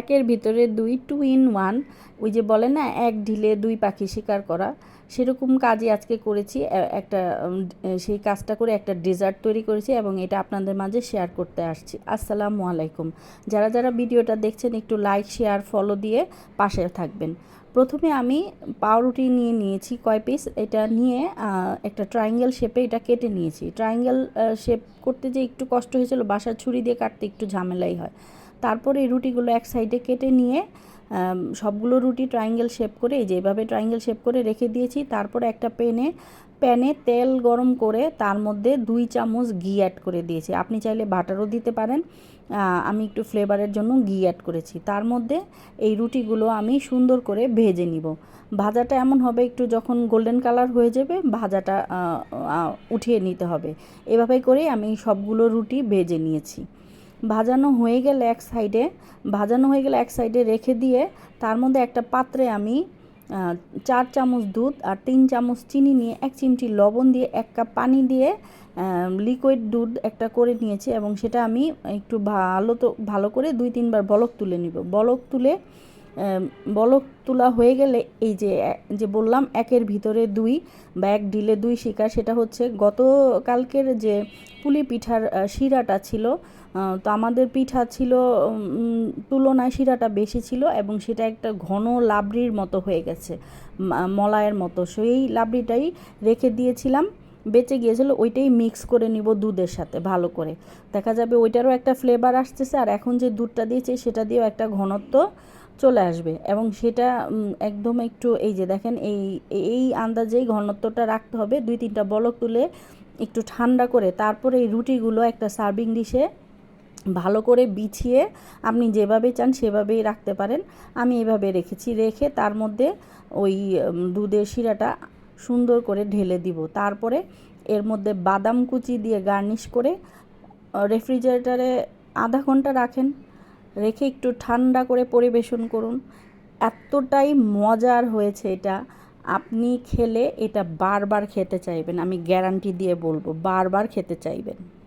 একের ভিতরে দুই টু ইন ওয়ান ওই যে বলে না, এক ঢিলে দুই পাখি শিকার করা। সেরকম কাজই আজকে করেছি। একটা সেই কাজটা করে একটা ডেজার্ট তৈরি করেছি এবং এটা আপনাদের মাঝে শেয়ার করতে আসছি। আসসালামু আলাইকুম। যারা যারা ভিডিওটা দেখছেন, একটু লাইক শেয়ার ফলো দিয়ে পাশে থাকবেন। প্রথমে আমি পাউরুটি নিয়ে নিয়েছি কয় পিস এটা নিয়ে একটা ট্রায়াঙ্গেল শেপে এটা কেটে নিয়েছি। ট্রায়াঙ্গেল শেপ করতে যে একটু কষ্ট হয়েছিল, বাসার ছুরি দিয়ে কাটতে একটু ঝামেলাই হয়। তারপরে এই রুটিগুলো এক সাইডে কেটে নিয়ে সবগুলো রুটি ট্রায়াঙ্গেল শেপ করে, এই যে এভাবে ট্রায়াঙ্গেল শেপ করে রেখে দিয়েছি। তারপরে একটা প্যানে প্যানে তেল গরম করে তার মধ্যে দুই চামচ ঘি অ্যাড করে দিয়েছি। আপনি চাইলে বাটারও দিতে পারেন। আমি একটু ফ্লেভারের জন্য ঘি অ্যাড করেছি। তার মধ্যে এই রুটিগুলো আমি সুন্দর করে ভেজে নিব। ভাজাটা এমন হবে, একটু যখন গোল্ডেন কালার হয়ে যাবে, ভাজাটা উঠিয়ে নিতে হবে। এভাবে করে আমি সবগুলো রুটি ভেজে নিয়েছি। ভাজানো হয়ে গেলে এক সাইডে, ভাজানো হয়ে গেলে এক সাইডে রেখে দিয়ে তার মধ্যে একটা পাত্রে আমি চার চামচ দুধ আর তিন চামচ চিনি নিয়ে এক চিমটি লবণ দিয়ে এক কাপ পানি দিয়ে লিকুইড দুধ একটা করে নিয়েছি এবং সেটা আমি একটু ভালো তো ভালো করে দুই তিনবার বলক তুলে নিব। বলক তুলে বলক তোলা হয়ে গেলে এই যে যে বললাম, একের ভিতরে দুই বা এক ডিলে দুই শিকার, সেটা হচ্ছে গতকালকের যে পুলি পিঠার শিরাটা ছিল তো আমাদের পিঠা ছিল তুলনায় শিরাটা বেশি ছিল এবং সেটা একটা ঘন লাবড়ির মতো হয়ে গেছে মলায়ের মতো। সেই লাবড়িটাই রেখে দিয়েছিলাম, বেঁচে গিয়েছিল, ওইটাই মিক্স করে নিব দুধের সাথে ভালো করে। দেখা যাবে ওইটারও একটা ফ্লেভার আসতেছে, আর এখন যে দুধটা দিয়েছে, সেটা দিয়েও একটা ঘনত্ব চলে আসবে এবং সেটা একদম একটু এই যে দেখেন, এই এই আন্দাজেই ঘনত্বটা রাখতে হবে। দুই তিনটা বলক তুলে একটু ঠান্ডা করে তারপরে এই রুটিগুলো একটা সার্ভিং ডিশে ভালো করে বিছিয়ে আপনি যেভাবে চান সেভাবেই রাখতে পারেন। আমি এভাবে রেখেছি, রেখে তার মধ্যে ওই দুধের শিরাটা সুন্দর করে ঢেলে দিব। তারপরে এর মধ্যে বাদাম কুচি দিয়ে গার্নিশ করে রেফ্রিজারেটরে আধা ঘণ্টা রাখেন। রেখে একটু ঠান্ডা করে পরিবেশন করুন। এতটাই মজার হয়েছে এটা। আপনি খেলে এটা বারবার খেতে চাইবেন, আমি গ্যারান্টি দিয়ে বলব, বারবার খেতে চাইবেন।